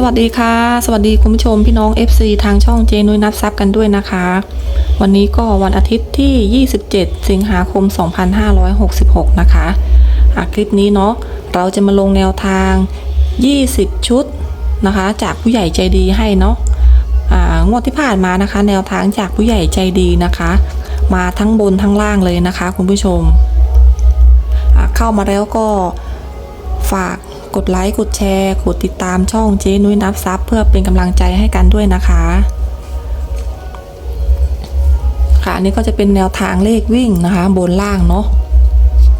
สวัสดีค่ะ สวัสดีคุณผู้ชมพี่น้อง FC ทางช่องเจนุ้ยนับซับกันด้วยนะคะ วันนี้ก็วันอาทิตย์ที่ 27 สิงหาคม 2566 นะคะอะคลิปนี้เนาะเราจะมาลงแนวทาง 20 ชุดนะคะ จากผู้ใหญ่ใจดีให้เนาะงวดที่ผ่านมานะคะ แนวทางจากผู้ใหญ่ใจดีนะคะ มาทั้งบนทั้งล่างเลยนะคะ คุณผู้ชมเข้ามาแล้วก็ฝาก กดไลค์ กดแชร์ กดติดตามช่องเจ๊นุ้ยนับซับเพื่อเป็นกำลังใจให้กันด้วยนะคะ ค่ะอันนี้ก็จะเป็นแนวทางเลขวิ่งนะคะ บนล่างเนาะ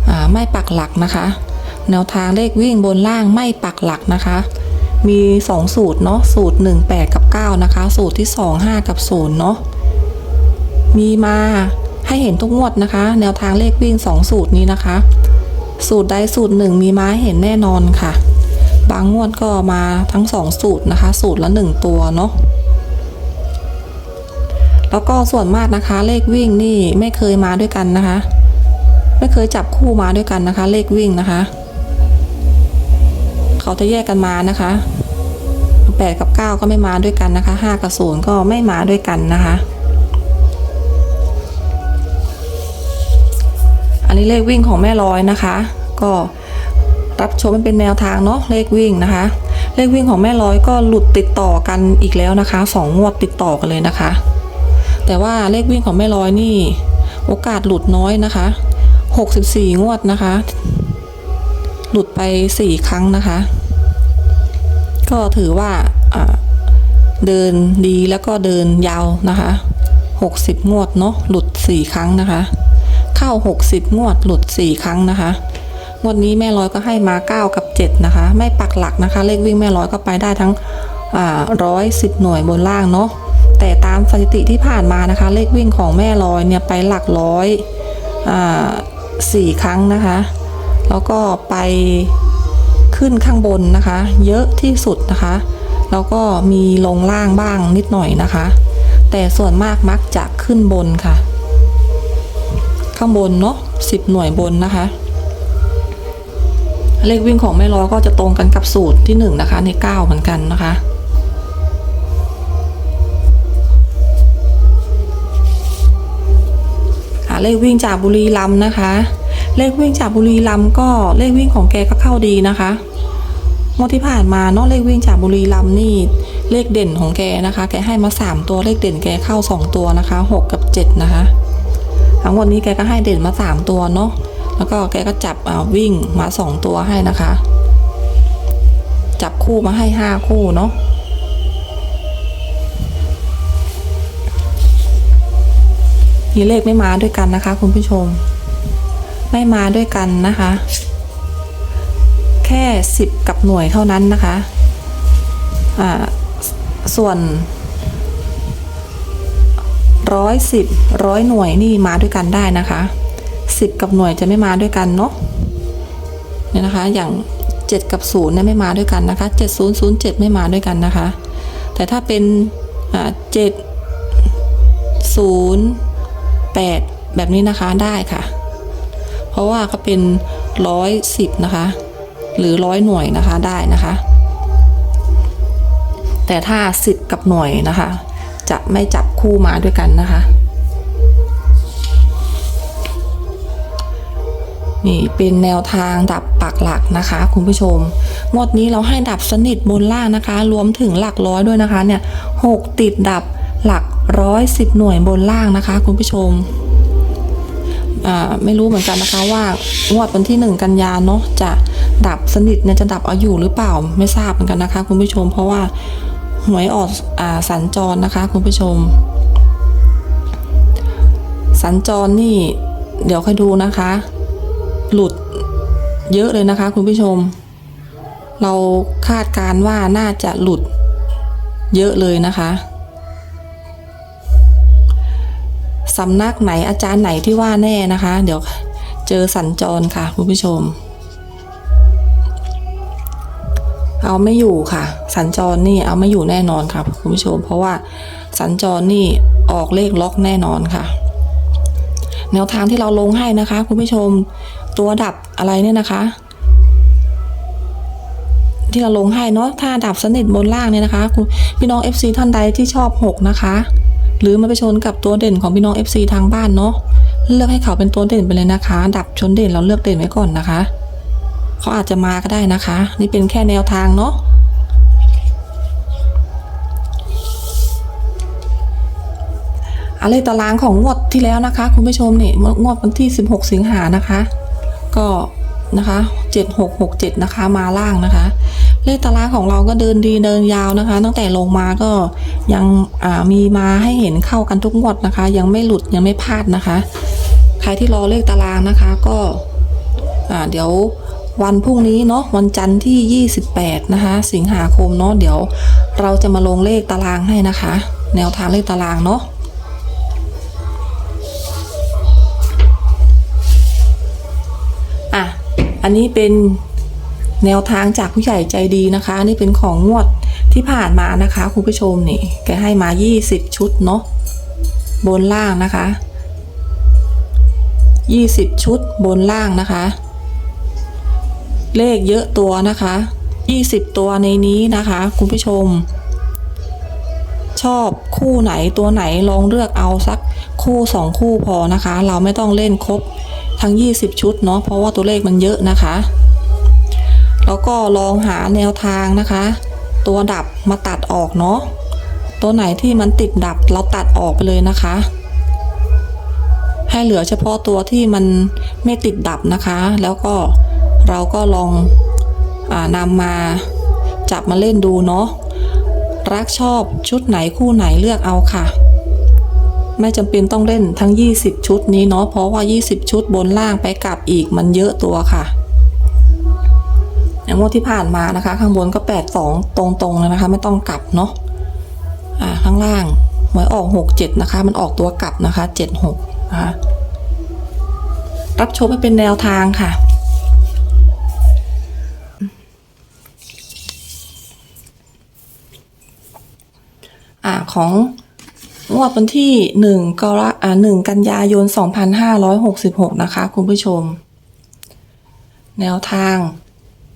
อ่าไม่ปักหลักนะคะ แนวทางเลขวิ่งบนล่างไม่ปักหลักนะคะ มี 2 สูตรเนาะสูตร 1 8 กับ 9 นะคะ สูตรที่ 2 5 กับ0เนาะมีมาให้เห็นทุกงวดนะคะ แนวทางเลขวิ่ง 2 สูตรนี้นะคะ สูตรใดสูตรหนึ่งมีมาให้เห็นแน่นอนค่ะ บางงวดก็มาทั้งสองสูตรนะคะ สูตรละหนึ่งตัวเนาะแล้วก็ส่วนมากนะคะ เลขวิ่งนี่ไม่เคยมาด้วยกันนะคะ ไม่เคยจับคู่มาด้วยกันนะคะ เลขวิ่งนะคะ เขาจะแยกกันมานะคะ8กับ 9 ก็ไม่มาด้วยกันนะคะ 5 กับ 0 ก็ไม่มาด้วยกันนะคะ อันนี้เลขวิ่งของแม่ลอยนะคะ ก็รับชมมันเป็นแนวทางเนาะเลขวิ่งนะคะ เลขวิ่งของแม่ลอยก็หลุดติดต่อกันอีกแล้วนะคะสองงวดติดต่อกันเลยนะคะ แต่ว่าเลขวิ่งของแม่ลอยนี่ โอกาสหลุดน้อยนะคะ 64 งวดนะคะ หลุดไป 4 ครั้งนะคะ ก็ถือว่าอ่าเดินดีแล้วก็เดินยาวนะคะ 60 งวดเนาะหลุด 4 ครั้งนะคะ เข้า 60 งวดหลุด 4 ครั้งนะคะ งวดนี้แม่ร้อยก็ให้มา 9 กับ 7 นะคะ ไม่ปักหลักนะคะ เลขวิ่งแม่ร้อยก็ไปได้ทั้งร้อยสิบหน่วยบนล่างเนาะแต่ตามสถิติที่ผ่านมานะคะ เลขวิ่งของแม่ร้อยเนี่ยไปหลักร้อยสี่ครั้งนะคะ แล้วก็ไปขึ้นข้างบนนะคะ เยอะที่สุดนะคะ แล้วก็มีลงล่างบ้างนิดหน่อยนะคะ แต่ส่วนมากมักจะขึ้นบนค่ะ ข้างบนเนาะสิบหน่วยบนนะคะ เลขวิ่งของแม่ร้อยก็จะตรงกันกับสูตรที่หนึ่งนะคะ ในเก้าเหมือนกันนะคะอ่าเลขวิ่งจากบุรีรัมนะคะ เลขวิ่งจากบุรีรัมก็เลขวิ่งของแกก็เข้าดีนะคะงวดที่ผ่านมาเนาะเลขวิ่งจากบุรีรัมนี่เลขเด่นของแกนะคะ แกให้มาสามตัวเลขเด่นแกเข้าสองตัวนะคะหกกับเจ็ดนะคะ ทั้งวันนี้แกก็ให้เด่นมาสามตัวเนาะแล้วก็แกก็จับวิ่งมาสองตัวให้นะคะ จับคู่มาให้ห้าคู่เนาะมีเลขไม่มาด้วยกันนะคะ คุณผู้ชม ไม่มาด้วยกันนะคะ แค่สิบกับหน่วยเท่านั้นนะคะ อ่า ส่วน ร้อยสิบร้อยหน่วยนี่มาด้วยกันได้นะคะสิบกับหน่วยจะไม่มาด้วยกันเนาะเนี่ยนะคะ อย่างเจ็ดกับศูนย์เนี่ยไม่มาด้วยกันนะคะเจ็ดศูนย์ศูนย์เจ็ดไม่มาด้วยกันนะคะ แต่ถ้าเป็นอ่าเจ็ดศูนย์แปดแบบนี้นะคะได้ค่ะ เพราะว่าก็เป็นร้อยสิบนะคะ หรือร้อยหน่วยนะคะได้นะคะ แต่ถ้าสิบกับหน่วยนะคะ จะไม่จับคู่มาด้วยกันนะคะ นี่เป็นแนวทางดับปักหลักนะคะ คุณผู้ชม งวดนี้เราให้ดับสนิทบนล่างนะคะ รวมถึงหลักร้อยด้วยนะคะเนี่ยหกติดดับหลักร้อยสิบหน่วยบนล่างนะคะ คุณผู้ชมไม่รู้เหมือนกันนะคะว่างวดวันที่หนึ่งกันยาเนาะจะดับสนิทเนี่ยจะดับเอาอยู่หรือเปล่าไม่ทราบเหมือนกันนะคะ คุณผู้ชมเพราะว่า หวยออกอ่าสัญจรนะคะ คุณผู้ชม สัญจรนี่ เดี๋ยวค่อยดูนะคะ หลุดเยอะเลยนะคะ คุณผู้ชม เราคาดการณ์ว่าน่าจะหลุดเยอะเลยนะคะสำนักไหนอาจารย์ไหนที่ว่าแน่นะคะ เดี๋ยวเจอสัญจรค่ะ คุณผู้ชม เอาไม่อยู่ค่ะ สัญจรนี่เอาไม่อยู่แน่นอนค่ะคุณผู้ชม เพราะว่าสัญจรนี่ออกเลขล็อกแน่นอนค่ะ แนวทางที่เราลงให้นะคะ คุณผู้ชมตัวดับอะไรเนี่ยนะคะ ที่เราลงให้เนาะถ้าดับสนิทบนล่างเนี่ยนะคะคุณพี่น้อง FC ท่านใดที่ชอบ 6 นะคะ หรือมาไปชนกับตัวเด่นของพี่น้อง FC ทางบ้านเนาะเลือกให้เขาเป็นตัวเด่นไปเลยนะคะ ดับชนเด่นเราเลือกเด่นไว้ก่อนนะคะ เขาอาจจะมาก็ได้นะคะ นี่เป็นแค่แนวทางเนาะอะไรตารางของงวดที่แล้วนะคะ คุณผู้ชมนี่งวดวันที่ 16 สิงหานะคะ ก็นะคะ7667 นะคะ มาล่างนะคะ เลขตารางของเราก็เดินดีเดินยาวนะคะ ตั้งแต่ลงมาก็ยังมีมาให้เห็นเข้ากันทุกงวดนะคะ ยังไม่หลุดยังไม่พลาดนะคะ ใครที่รอเลขตารางนะคะก็เดี๋ยว วันพรุ่งนี้เนาะวันจันทร์ที่ 28 นะคะ สิงหาคมเนาะเดี๋ยวเราจะมาลงเลขตารางให้นะคะ แนวทางเลขตารางเนาะอะอันนี้เป็นแนวทางจากผู้ใหญ่ใจดีนะคะ นี่เป็นของงวดที่ผ่านมานะคะคุณผู้ชมนี่แกให้มา 20 ชุดเนาะบนล่างนะคะ 20 ชุดบนล่างนะคะ เลขเยอะตัวนะคะ 20 ตัวในนี้นะคะ คุณผู้ชม ชอบคู่ไหนตัวไหนลองเลือกเอาสักคู่สองคู่พอนะคะ เราไม่ต้องเล่นครบทั้ง 20 ชุดเนาะเพราะว่าตัวเลขมันเยอะนะคะ แล้วก็ลองหาแนวทางนะคะ ตัวดับมาตัดออกเนาะตัวไหนที่มันติดดับเราตัดออกไปเลยนะคะ ให้เหลือเฉพาะตัวที่มันไม่ติดดับนะคะ แล้วก็ เราก็ลองอนำมาจับมาเล่นดูเนาะรักชอบชุดไหนคู่ไหนเลือกเอาค่ะ ไม่จำเป็นต้องเล่นทั้ง 20 ชุดนี้เนาะเพราะว่า 20 ชุดบนล่างไปกลับอีกมันเยอะตัวค่ะอย่างงวดที่ผ่านมานะคะ ข้างบนก็ 82 ตรงๆเลยนะคะ ไม่ต้องกลับเนาะอ่าข้างล่างหวยออก 67 นะคะ มันออกตัวกลับนะคะ 76นะคะรับชมให้เป็นแนวทางค่ะ ของงวดวันที่หนึ่งกรอ่าหนึ่งกันยายน2566นะคะ คุณผู้ชม แนวทาง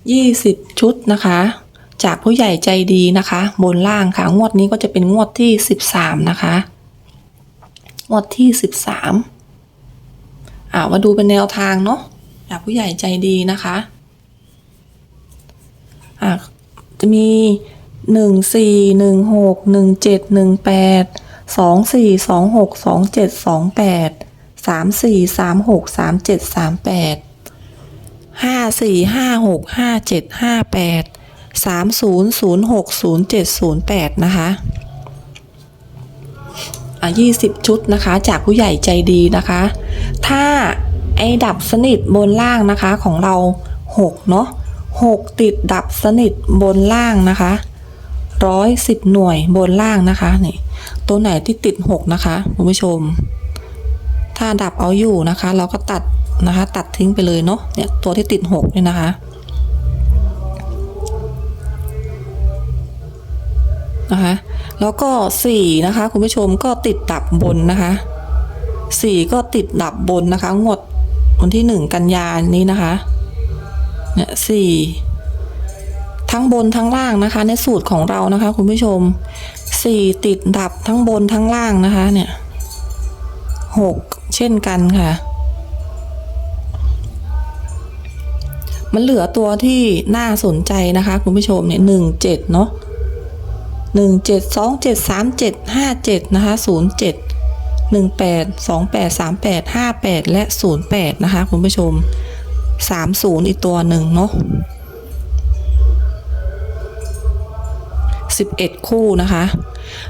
20ชุดนะคะ จากผู้ใหญ่ใจดีนะคะ บนล่างค่ะ งวดนี้ก็จะเป็นงวดที่13นะคะ งวดที่13อ่ามาดูเป็นแนวทางเนาะจากผู้ใหญ่ใจดีนะคะอ่าจะมี หนึ่งสี่หนึ่งหกหนึ่งเจ็ดหนึ่งแปดสองสี่สองหกสองเจ็ดสองแปดสามสี่สามหกสามเจ็ดสามแปดห้าสี่ห้าหกห้าเจ็ดห้าแปดสามศูนย์ศูนย์หกศูนย์เจ็ดศูนย์แปดนะคะอะยี่สิบชุดนะคะ จากผู้ใหญ่ใจดีนะคะ ถ้าไอ้ดับสนิทบนล่างนะคะของเราหกเนาะหกติดดับสนิทบนล่างนะคะ ร้อยสิบหน่วยบนล่างนะคะนี่ตัวไหนที่ติดหกนะคะคุณผู้ชม ถ้าดับเอาอยู่นะคะ เราก็ตัดนะคะ ตัดทิ้งไปเลยเนาะเนี่ยตัวที่ติดหกเนี่ยนะคะนะคะแล้วก็สี่นะคะคุณผู้ชมก็ติดดับบนนะคะสี่ก็ติดดับบนนะคะงวดวันที่หนึ่งกันยายนี้นะคะเนี่ยสี่ ทั้งบนทั้งล่างนะคะ ในสูตรของเรานะคะ คุณผู้ชมสี่ติดดับทั้งบนทั้งล่างนะคะ เนี่ยหกเช่นกันค่ะ มันเหลือตัวที่น่าสนใจนะคะ คุณผู้ชมเนี่ยหนึ่งเจ็ดเนาะหนึ่งเจ็ดสองเจ็ดสามเจ็ดห้าเจ็ดนะคะศูนย์เจ็ดหนึ่งแปดสองแปดสามแปดห้าแปดและศูนย์แปดนะคะ คุณผู้ชมสามศูนย์อีกตัวหนึ่งเนาะ 11 คู่นะคะ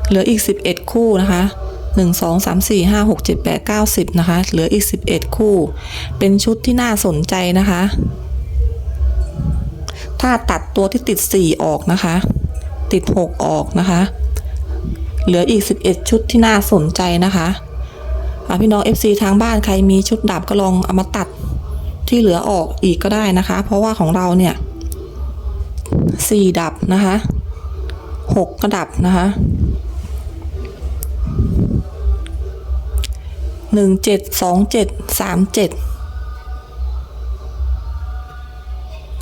เหลืออีก 11 คู่นะคะ1 2 3 4 5 6 7 8 9 10นะคะ เหลืออีก 11 คู่ เป็นชุดที่น่าสนใจนะคะ ถ้าตัดตัวที่ติด 4 ออกนะคะ ติด 6 ออกนะคะ เหลืออีก 11 ชุดที่น่าสนใจนะคะพี่น้อง FC ทางบ้านใครมีชุดดับก็ลองเอามาตัดที่เหลือออกอีกก็ได้นะคะ เพราะว่าของเราเนี่ย 4 ดับนะคะ หกกระดับนะคะหนึ่งเจ็ดสองเจ็ดสามเจ็ด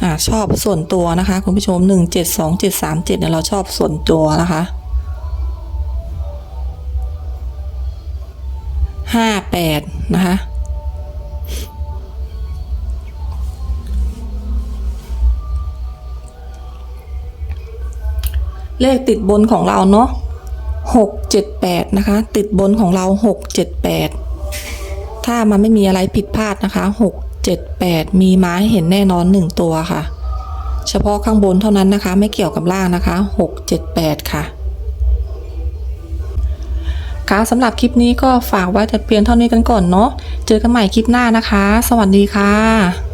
อ่าชอบส่วนตัวนะคะ คุณผู้ชม1 7 2 7 3 7เจ็ดสามเจ็ดเนี่ยเราชอบส่วนตัวนะคะ58นะคะ เลขติดบนของเราเนาะ6 7 8นะคะ ติดบนของเรา6 7 8ถ้ามันไม่มีอะไรผิดพลาดนะคะ6 7 8มีม้าเห็นแน่นอน1ตัวค่ะ เฉพาะข้างบนเท่านั้นนะคะ ไม่เกี่ยวกับล่างนะคะ6 7 8ค่ะค่ะสำหรับคลิปนี้ก็ฝากไว้แต่เพียงเท่านี้กันก่อนเนาะ เจอกันใหม่คลิปหน้านะคะ สวัสดีค่ะ